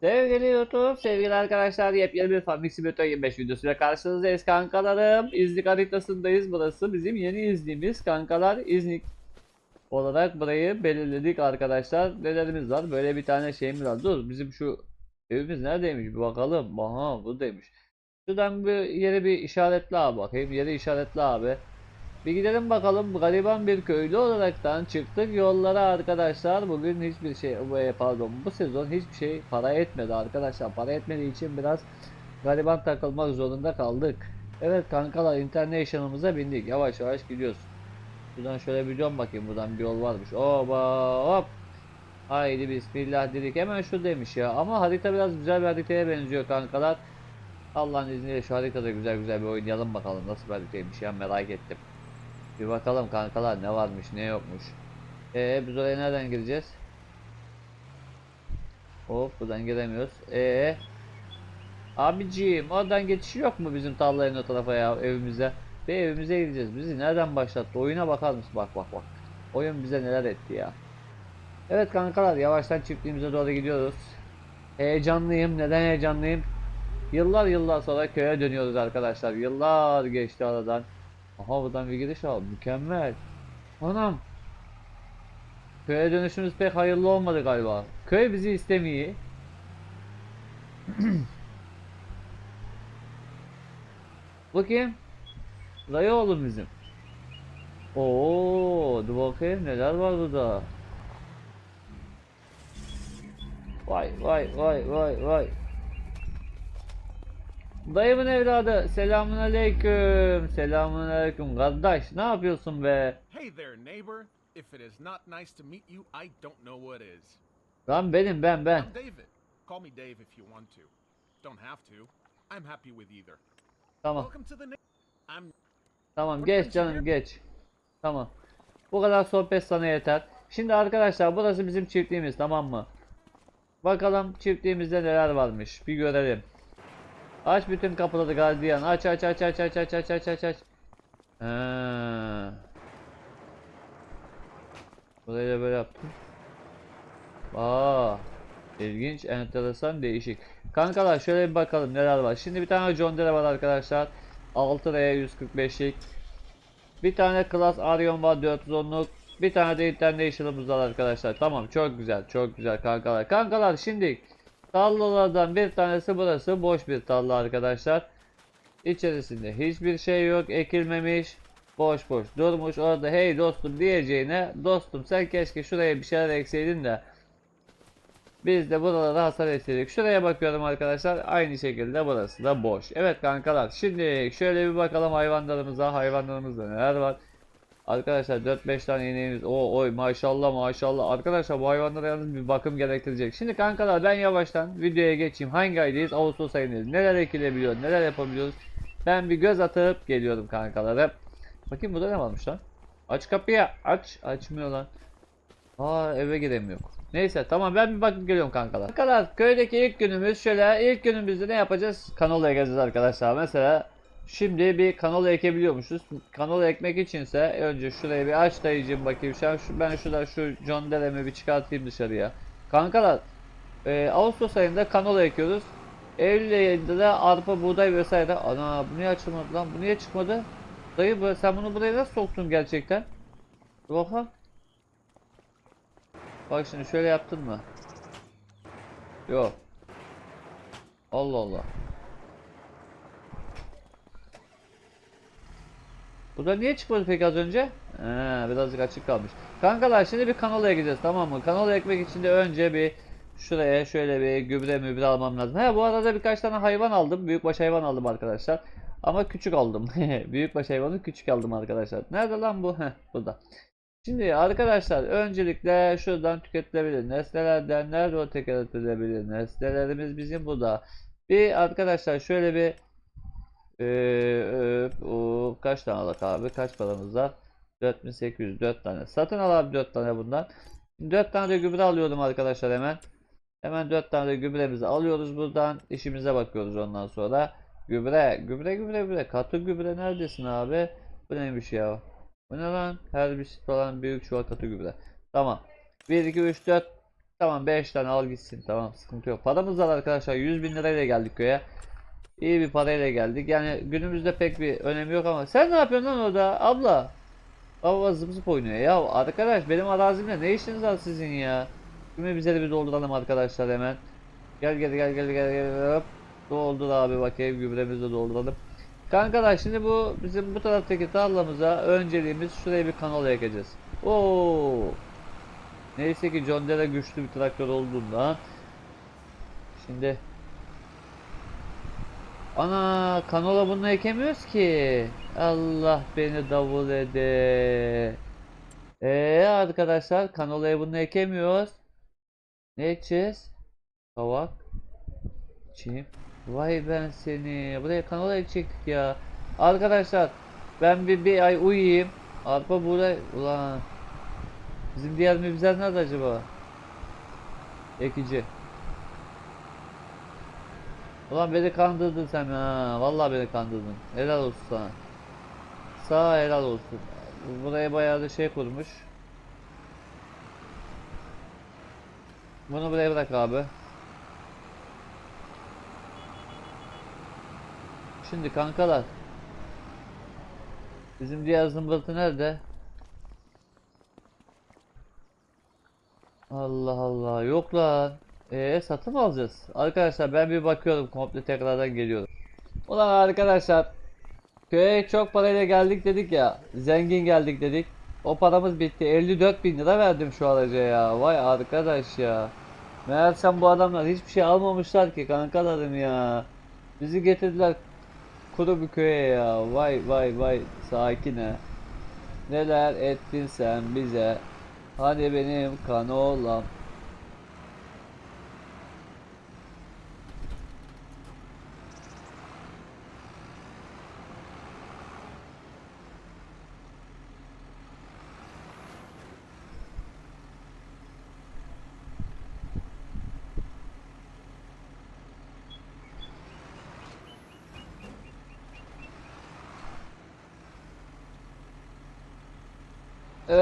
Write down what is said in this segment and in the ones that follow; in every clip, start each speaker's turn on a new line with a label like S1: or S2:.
S1: Sevgili YouTube, sevgili arkadaşlar yepyeni bir Farming Simulator 25 videosuyla karşınızdayız kankalarım. İznik haritasındayız. Burası bizim yeni izniğimiz kankalar. İznik olarak burayı belirledik arkadaşlar. Nelerimiz var? Böyle bir tane şeyimiz var. Dur bizim şu evimiz neredeymiş bir bakalım. Aha buradaymış. Şuradan bir yere bir işaretle abi bakayım. Yere işaretle abi. Bir gidelim bakalım gariban bir köylü olaraktan çıktık yollara arkadaşlar. Bugün hiçbir şey e, pardon bu sezon hiçbir şey para etmedi arkadaşlar. Para etmediği için biraz gariban takılmak zorunda kaldık. Evet kankalar international'ımıza bindik. Yavaş yavaş gidiyoruz. Buradan şöyle bir dön bakayım buradan bir yol varmış. Oba hop. Haydi bismillah dedik. Hemen şu demiş ya. Ama harita biraz güzel bir haritaya benziyor kankalar. Allah'ın izniyle şu haritada güzel güzel bir oynayalım bakalım nasıl bir haritaymış ya merak ettim. Bir bakalım kankalar ne varmış ne yokmuş. Ee biz oraya nereden gireceğiz? Hop buradan giremiyoruz. Ee Abiciğim oradan geçiş yok mu bizim tarlanın o tarafa ya evimize? Ve evimize gideceğiz. Bizi nereden başlattı? Oyuna bakar mısın? Bak bak bak. Oyun bize neler etti ya. Evet kankalar yavaştan çiftliğimize doğru gidiyoruz. Heyecanlıyım. Neden heyecanlıyım? Yıllar yıllar sonra köye dönüyoruz arkadaşlar. Yıllar geçti aradan. Aha buradan bir giriş al. Mükemmel. Anam. Köye dönüşümüz pek hayırlı olmadı galiba. Köy bizi istemiyor. Bakayım. Dayı oğlum bizim. Oo, dur bakayım neler var burada. Vay vay vay vay vay. Dayımın evladı. Selamun aleyküm. Selamun aleyküm. Kardeş ne yapıyorsun be?
S2: Hey there, neighbor. If it is not nice to meet you, I don't know what is.
S1: Lan benim ben ben.
S2: I'm David. Call me Dave if you want to. Don't have to. I'm happy with either.
S1: Tamam.
S2: Welcome to the I'm
S1: Tamam geç canım geç. Tamam. Bu kadar sohbet sana yeter. Şimdi arkadaşlar burası bizim çiftliğimiz tamam mı? Bakalım çiftliğimizde neler varmış. Bir görelim. Aç bütün kapıları gardiyan. Aç aç aç aç aç aç aç aç aç aç. Ha. Burayı da böyle yaptım. Aa. İlginç, enteresan, değişik. Kankalar şöyle bir bakalım neler var. Şimdi bir tane John Deere var arkadaşlar. 6R 145'lik. Bir tane Class Arion var 410'luk. Bir tane de International'ımız var arkadaşlar. Tamam çok güzel çok güzel kankalar. Kankalar şimdi tarlalardan bir tanesi burası boş bir tarla arkadaşlar. İçerisinde hiçbir şey yok ekilmemiş. Boş boş durmuş orada hey dostum diyeceğine dostum sen keşke şuraya bir şeyler ekseydin de biz de buralara hasar etseydik. Şuraya bakıyorum arkadaşlar. Aynı şekilde burası da boş. Evet kankalar. Şimdi şöyle bir bakalım hayvanlarımıza. Hayvanlarımızda neler var. Arkadaşlar 4-5 tane ineğimiz. O oy maşallah maşallah. Arkadaşlar bu hayvanlara yalnız bir bakım gerektirecek. Şimdi kankalar ben yavaştan videoya geçeyim. Hangi aydayız? Ağustos ayındayız. Neler ekilebiliyor? Neler yapabiliyoruz? Ben bir göz atıp geliyorum kankalara. Bakayım burada ne varmış lan? Aç kapıyı. Aç. Açmıyor lan. Aa eve giremiyor. Neyse tamam ben bir bakıp geliyorum kankalar. Kankalar köydeki ilk günümüz şöyle ilk günümüzde ne yapacağız? Kanola ekeceğiz arkadaşlar. Mesela şimdi bir kanola ekebiliyormuşuz. Kanola ekmek içinse önce şurayı bir aç dayıcım bakayım. Şu, ben şurada şu John Dere'mi bir çıkartayım dışarıya. Kankalar e, Ağustos ayında kanola ekiyoruz. Eylül ayında da arpa, buğday vesaire. Ana bu niye açılmadı lan? Bu niye çıkmadı? Dayı bu- sen bunu buraya nasıl soktun gerçekten? Dur bakalım. Bak şimdi şöyle yaptın mı? Yok. Allah Allah. Burada niye çıkmadı peki az önce? Ee, birazcık açık kalmış. Kankalar şimdi bir kanala gideceğiz tamam mı? Kanala ekmek için de önce bir şuraya şöyle bir gübre mübre almam lazım. He bu arada birkaç tane hayvan aldım. Büyükbaş hayvan aldım arkadaşlar. Ama küçük aldım. Büyükbaş hayvanı küçük aldım arkadaşlar. Nerede lan bu? Heh burada. Şimdi arkadaşlar öncelikle şuradan tüketilebilir nesnelerden nerede o tüketilebilir nesnelerimiz bizim burada. Bir arkadaşlar şöyle bir eee, o, kaç tane alak abi kaç paramız var 4804 tane satın al abi 4 tane bundan 4 tane de gübre alıyorum arkadaşlar hemen hemen 4 tane de gübremizi alıyoruz buradan işimize bakıyoruz ondan sonra gübre gübre gübre gübre katı gübre neredesin abi bu neymiş ya bu ne lan? Her bir sit falan büyük çuval katı gübre. Tamam. 1, 2, 3, 4 Tamam 5 tane al gitsin. Tamam sıkıntı yok. Paramız var arkadaşlar. 100 bin lirayla geldik köye. İyi bir parayla geldik. Yani günümüzde pek bir önemi yok ama. Sen ne yapıyorsun lan orada abla? Baba zıp zıp oynuyor. Ya arkadaş benim arazimde ne işiniz var sizin ya? Şimdi bize de bir dolduralım arkadaşlar hemen. Gel gel gel gel gel gel. Hop. Doldur abi bakayım gübremizi de dolduralım. Kankalar şimdi bu bizim bu taraftaki tarlamıza önceliğimiz şuraya bir kanal ekeceğiz. Oo. Neyse ki John Deere güçlü bir traktör olduğundan. Şimdi Ana kanola bunu ekemiyoruz ki. Allah beni davul ede. Eee arkadaşlar kanolaya bunu ekemiyoruz. Ne ekeceğiz? Kavak. Çim. Vay ben seni. Buraya kanola ekecektik ya. Arkadaşlar ben bir, bir ay uyuyayım. Arpa burada. Ulan. Bizim diğer mevziler nerede acaba? Ekici. Ulan beni kandırdın sen ha. Vallahi beni kandırdın. Helal olsun sana. Sağ helal olsun. Buraya bayağı da şey kurmuş. Bunu buraya bırak abi. Şimdi kankalar. Bizim diğer zımbırtı nerede? Allah Allah yok lan. Ee satın mı alacağız? Arkadaşlar ben bir bakıyorum komple tekrardan geliyorum. Ulan arkadaşlar köye çok parayla geldik dedik ya. Zengin geldik dedik. O paramız bitti. 54 bin lira verdim şu araca ya. Vay arkadaş ya. Meğersem bu adamlar hiçbir şey almamışlar ki kankalarım ya. Bizi getirdiler kuru bir köye ya. Vay vay vay sakine. Neler ettin sen bize. Hani benim kanolam.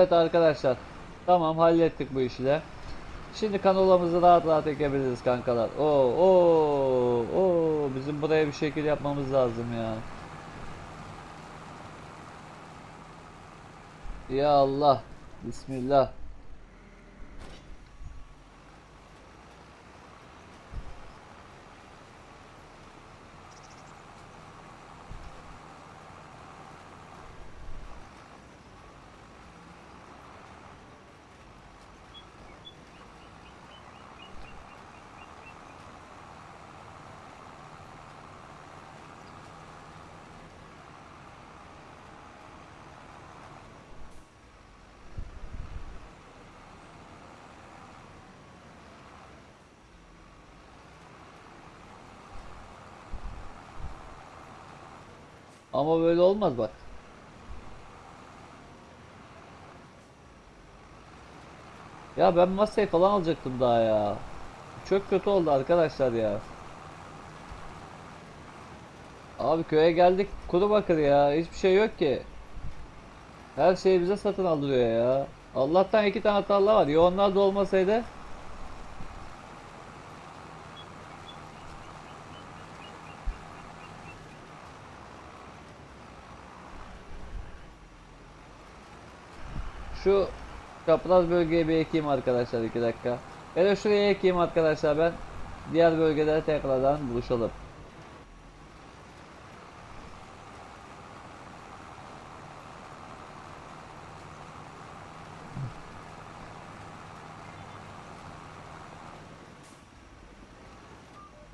S1: Evet arkadaşlar. Tamam hallettik bu işi de. Şimdi kanolamızı rahat rahat ekebiliriz kankalar. Oo oo oo bizim buraya bir şekil yapmamız lazım ya. Ya Allah. Bismillah. Ama böyle olmaz bak. Ya ben masayı falan alacaktım daha ya. Çok kötü oldu arkadaşlar ya. Abi köye geldik kuru bakır ya. Hiçbir şey yok ki. Her şeyi bize satın aldırıyor ya. Allah'tan iki tane tarla var. Ya onlar da olmasaydı Şu çapraz bölgeye bir ekeyim arkadaşlar 2 dakika. Ya da şuraya ekeyim arkadaşlar ben. Diğer bölgelere tekrardan buluşalım.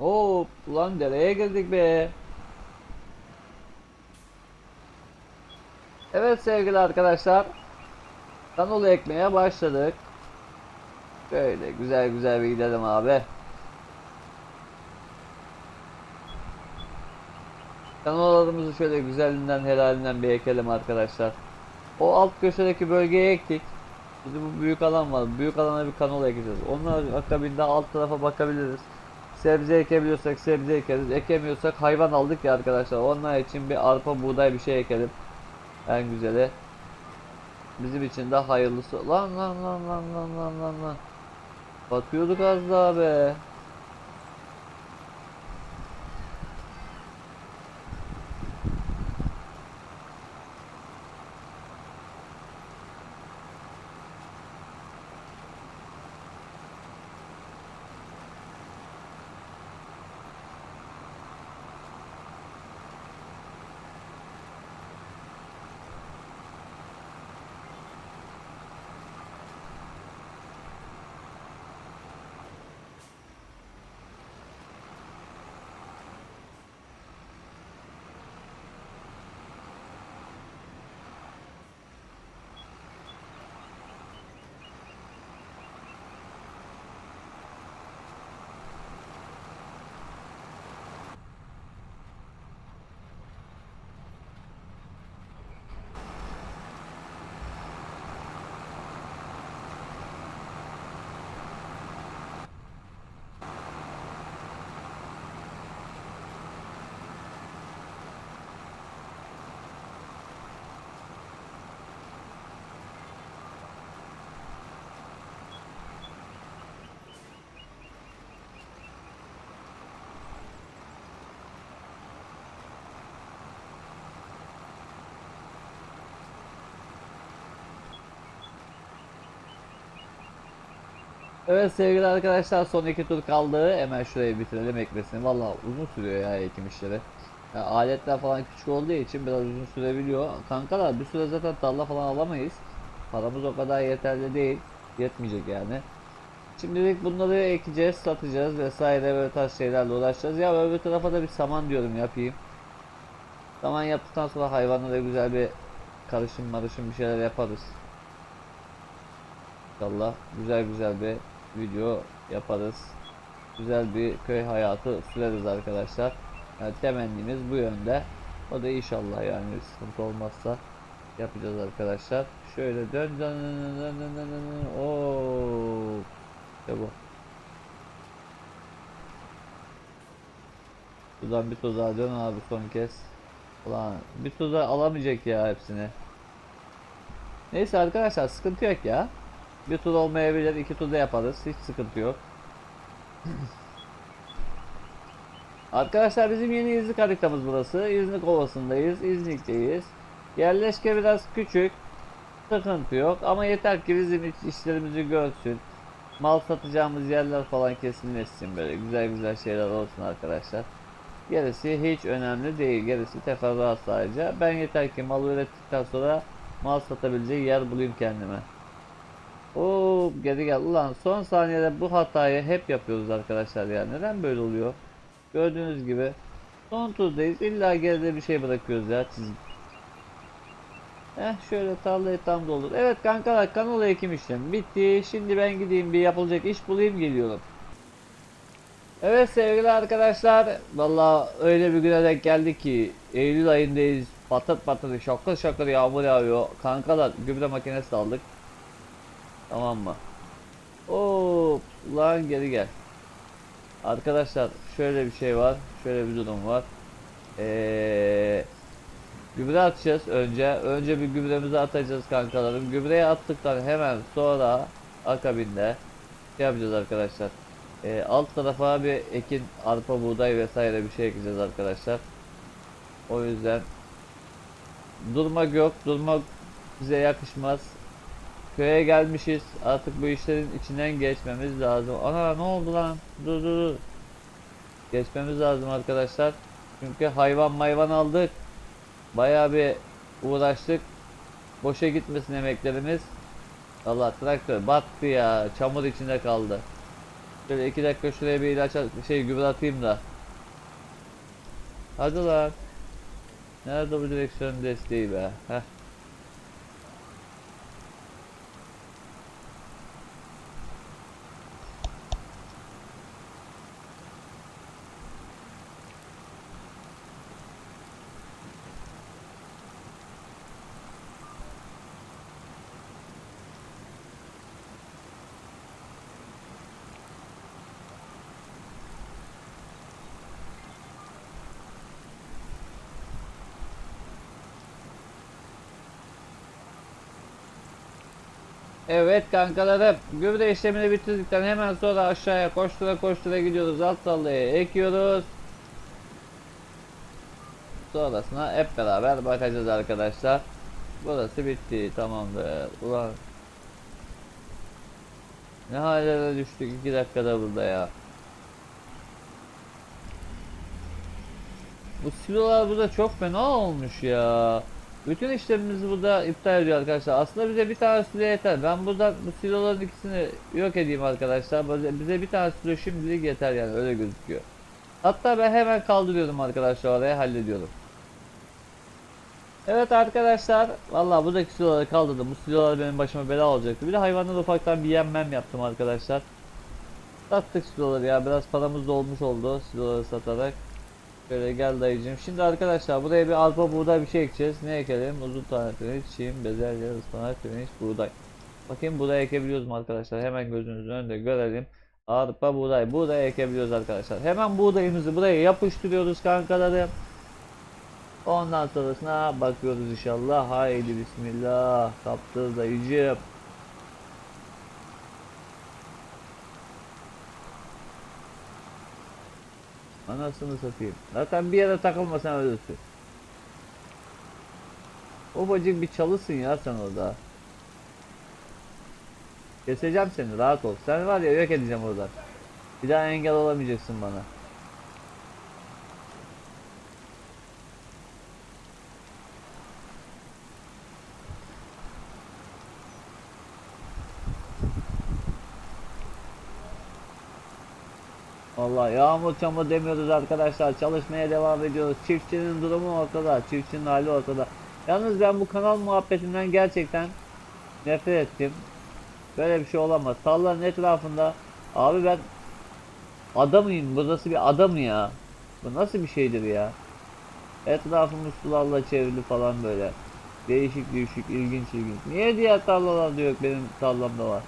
S1: Oo, ulan dereye girdik be. Evet sevgili arkadaşlar. Kanola ekmeye başladık. Böyle güzel güzel bir gidelim abi. Kanolalarımızı şöyle güzelinden helalinden bir ekelim arkadaşlar. O alt köşedeki bölgeye ektik. Şimdi bu büyük alan var. Büyük alana bir kanola ekeceğiz. Onlar akabinde alt tarafa bakabiliriz. Sebze ekebiliyorsak sebze ekeriz. Ekemiyorsak hayvan aldık ya arkadaşlar. Onlar için bir arpa buğday bir şey ekelim. En güzeli. Bizim için de hayırlısı. Lan lan lan lan lan lan lan lan. Batıyorduk az daha be. Evet sevgili arkadaşlar son iki tur kaldı. Hemen şurayı bitirelim ekmesini. Valla uzun sürüyor ya ekim işleri. Ya aletler falan küçük olduğu için biraz uzun sürebiliyor. Kankalar bir süre zaten tarla falan alamayız. Paramız o kadar yeterli değil. Yetmeyecek yani. Şimdilik bunları ekeceğiz, satacağız vesaire böyle tarz şeylerle uğraşacağız. Ya öbür tarafa da bir saman diyorum yapayım. Saman yaptıktan sonra hayvanlara güzel bir karışım marışım bir şeyler yaparız. İnşallah güzel güzel bir video yaparız. Güzel bir köy hayatı süreriz arkadaşlar. Yani temennimiz bu yönde. O da inşallah yani sıkıntı olmazsa yapacağız arkadaşlar. Şöyle dön dön dön dön dön dön dön. Oo. İşte bu. Buradan bir tuzağa dön abi son kez. Ulan bir tuzağa alamayacak ya hepsini. Neyse arkadaşlar sıkıntı yok ya. Bir tur olmayabilir, iki tur da yaparız. Hiç sıkıntı yok. Arkadaşlar bizim yeni İznik haritamız burası. İznik Ovası'ndayız. İznik'teyiz. Yerleşke biraz küçük. Sıkıntı yok ama yeter ki bizim işlerimizi görsün. Mal satacağımız yerler falan kesilmesin böyle güzel güzel şeyler olsun arkadaşlar. Gerisi hiç önemli değil. Gerisi teferruat sadece. Ben yeter ki malı ürettikten sonra mal satabileceği yer bulayım kendime. Oo geri gel. Ulan son saniyede bu hatayı hep yapıyoruz arkadaşlar ya. Neden böyle oluyor? Gördüğünüz gibi son turdayız. İlla geride bir şey bırakıyoruz ya çizgi. Heh şöyle tarlayı tam doldur. Evet kankalar kanola ekim işlemi bitti. Şimdi ben gideyim bir yapılacak iş bulayım geliyorum. Evet sevgili arkadaşlar. Valla öyle bir güne denk geldik ki Eylül ayındayız. Patır patır şakır şakır yağmur yağıyor. Kankalar gübre makinesi aldık. Tamam mı? Oo, lan geri gel. Arkadaşlar şöyle bir şey var. Şöyle bir durum var. Ee, gübre atacağız önce. Önce bir gübremizi atacağız kankalarım. Gübreyi attıktan hemen sonra akabinde şey yapacağız arkadaşlar. Ee, alt tarafa bir ekin, arpa, buğday vesaire bir şey ekeceğiz arkadaşlar. O yüzden durmak yok. Durmak bize yakışmaz. Köye gelmişiz. Artık bu işlerin içinden geçmemiz lazım. Ana ne oldu lan? Dur dur dur. Geçmemiz lazım arkadaşlar. Çünkü hayvan mayvan aldık. Bayağı bir uğraştık. Boşa gitmesin emeklerimiz. Allah traktör battı ya. Çamur içinde kaldı. Şöyle iki dakika şuraya bir ilaç şey gübre atayım da. Hadi lan. Nerede bu direksiyon desteği be? Heh. Evet kankalarım. Gübre işlemini bitirdikten hemen sonra aşağıya koştura koştura gidiyoruz. Alt sallaya ekiyoruz. Sonrasına hep beraber bakacağız arkadaşlar. Burası bitti. Tamamdır. Ulan. Ne hallere düştük 2 dakikada burada ya. Bu silolar burada çok fena olmuş ya. Bütün işlemimizi burada iptal ediyor arkadaşlar. Aslında bize bir tane silo yeter. Ben burada bu siloların ikisini yok edeyim arkadaşlar. Bize- bir tane silo şimdilik yeter yani öyle gözüküyor. Hatta ben hemen kaldırıyorum arkadaşlar oraya hallediyorum. Evet arkadaşlar vallahi buradaki siloları kaldırdım. Bu silolar benim başıma bela olacaktı. Bir de hayvanları ufaktan bir yemmem yaptım arkadaşlar. Sattık siloları ya biraz paramız da olmuş oldu siloları satarak. Şöyle gel dayıcım. Şimdi arkadaşlar buraya bir arpa buğday bir şey ekeceğiz. Ne ekelim? Uzun tane pirinç, çiğim, bezelye, ıspanak, pirinç, buğday. Bakayım buğday ekebiliyoruz mu arkadaşlar? Hemen gözünüzün önünde görelim. Arpa buğday. Buğday ekebiliyoruz arkadaşlar. Hemen buğdayımızı buraya yapıştırıyoruz kankalarım. Ondan sonrasına bakıyoruz inşallah. Haydi bismillah. Kaptır dayıcım. Anasını satayım. Zaten bir yere takılmasan ölürsün. Ufacık bir çalısın ya sen orada. Keseceğim seni rahat ol. Sen var ya yok edeceğim oradan. Bir daha engel olamayacaksın bana. Allah yağmur çamur demiyoruz arkadaşlar. Çalışmaya devam ediyoruz. Çiftçinin durumu ortada. Çiftçinin hali ortada. Yalnız ben bu kanal muhabbetinden gerçekten nefret ettim. Böyle bir şey olamaz. Tarlanın etrafında abi ben adamıyım. Burası bir adam ya. Bu nasıl bir şeydir ya? Etrafımız sularla çevrili falan böyle. Değişik değişik ilginç ilginç. Niye diğer tarlalarda yok benim tarlamda var?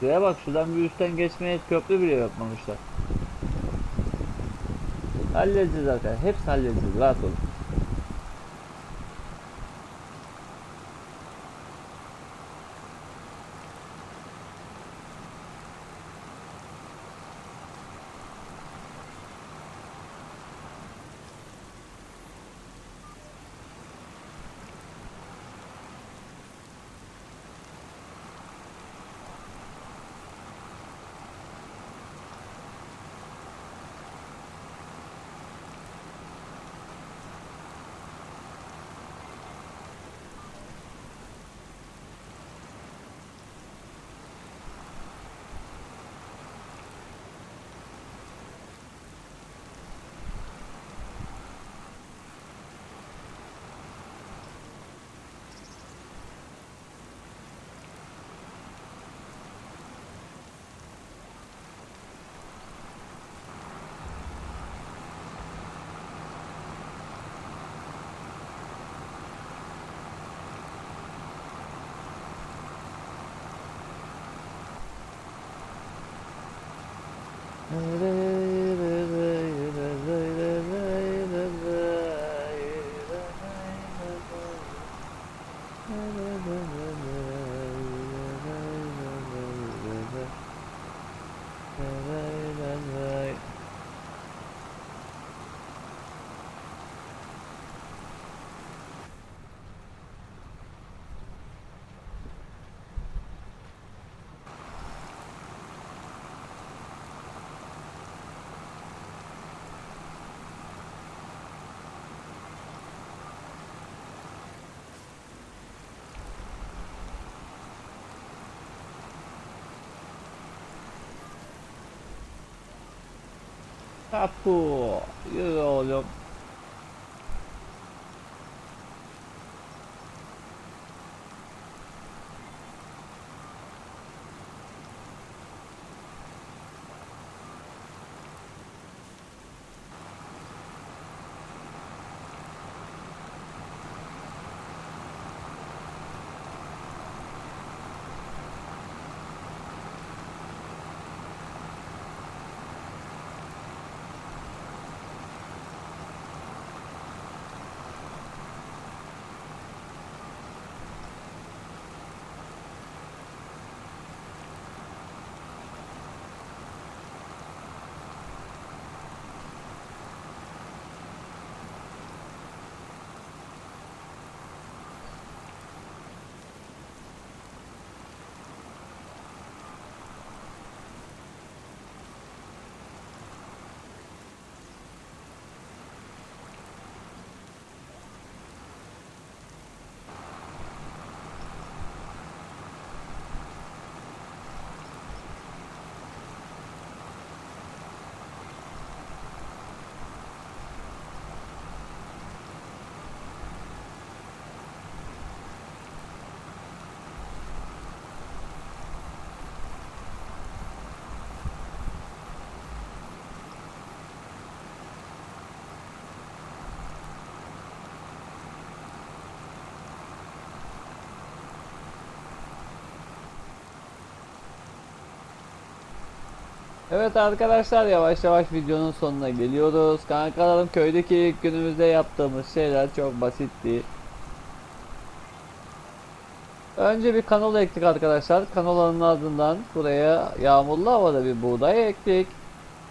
S1: Şuraya bak şuradan bir üstten geçmeye köprü bile yapmamışlar. Halledeceğiz arkadaşlar. Hepsi halledeceğiz. Rahat olun. มือด้วย 까고 이거 좀 Evet arkadaşlar yavaş yavaş videonun sonuna geliyoruz. Kankalarım köydeki ilk günümüzde yaptığımız şeyler çok basitti. Önce bir kanola ektik arkadaşlar. Kanolanın ardından buraya yağmurlu havada bir buğday ektik.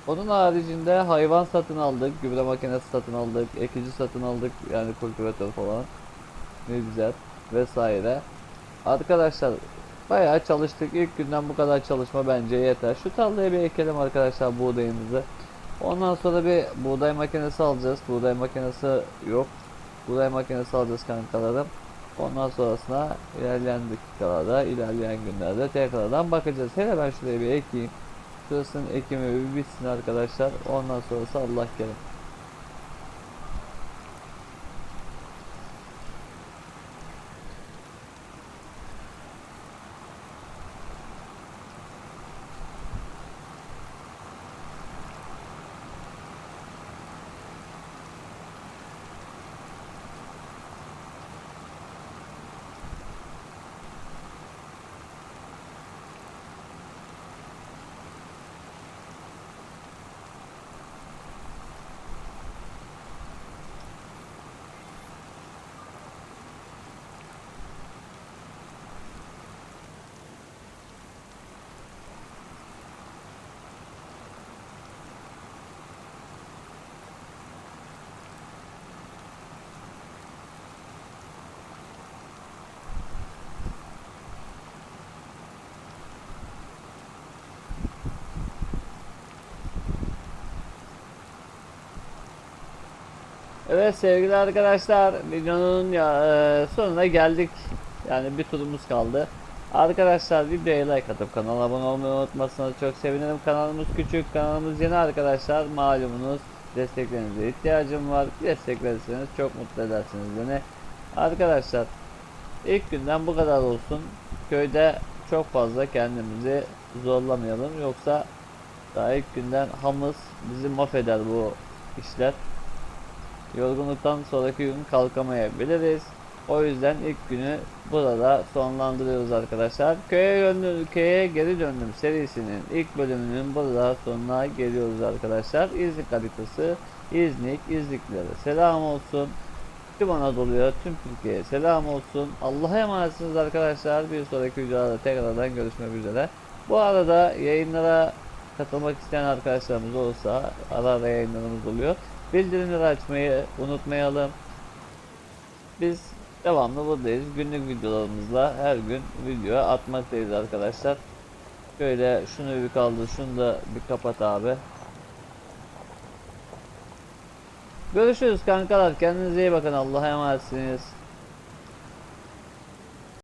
S1: Onun haricinde hayvan satın aldık. Gübre makinesi satın aldık. Ekici satın aldık. Yani kultivatör falan. Ne güzel. Vesaire. Arkadaşlar bayağı çalıştık. İlk günden bu kadar çalışma bence yeter. Şu tarlaya bir ekelim arkadaşlar buğdayımızı. Ondan sonra bir buğday makinesi alacağız. Buğday makinesi yok. Buğday makinesi alacağız kankalarım. Ondan sonrasına ilerleyen dakikalarda, ilerleyen günlerde tekrardan bakacağız. Hele ben şuraya bir ekeyim. Şurasının ekimi bir bitsin arkadaşlar. Ondan sonrası Allah kerim. Evet sevgili arkadaşlar videonun ya, e, sonuna geldik. Yani bir turumuz kaldı. Arkadaşlar videoya like atıp kanala abone olmayı unutmazsanız çok sevinirim. Kanalımız küçük, kanalımız yeni arkadaşlar. Malumunuz desteklerinize ihtiyacım var. Destek verirseniz çok mutlu edersiniz beni. Arkadaşlar ilk günden bu kadar olsun. Köyde çok fazla kendimizi zorlamayalım. Yoksa daha ilk günden hamız bizi mahveder bu işler. Yorgunluktan sonraki gün kalkamayabiliriz. O yüzden ilk günü burada sonlandırıyoruz arkadaşlar. Köye döndüm, köye geri döndüm serisinin ilk bölümünün burada sonuna geliyoruz arkadaşlar. İznik haritası, İznik, İzniklere selam olsun. Tüm Anadolu'ya, tüm Türkiye'ye selam olsun. Allah'a emanetsiniz arkadaşlar. Bir sonraki videoda tekrardan görüşmek üzere. Bu arada yayınlara katılmak isteyen arkadaşlarımız olursa ara ara yayınlarımız oluyor. Bildirimleri açmayı unutmayalım. Biz devamlı buradayız. Günlük videolarımızla her gün video atmaktayız arkadaşlar. Şöyle şunu bir kaldır, şunu da bir kapat abi. Görüşürüz kankalar. Kendinize iyi bakın. Allah'a emanetsiniz.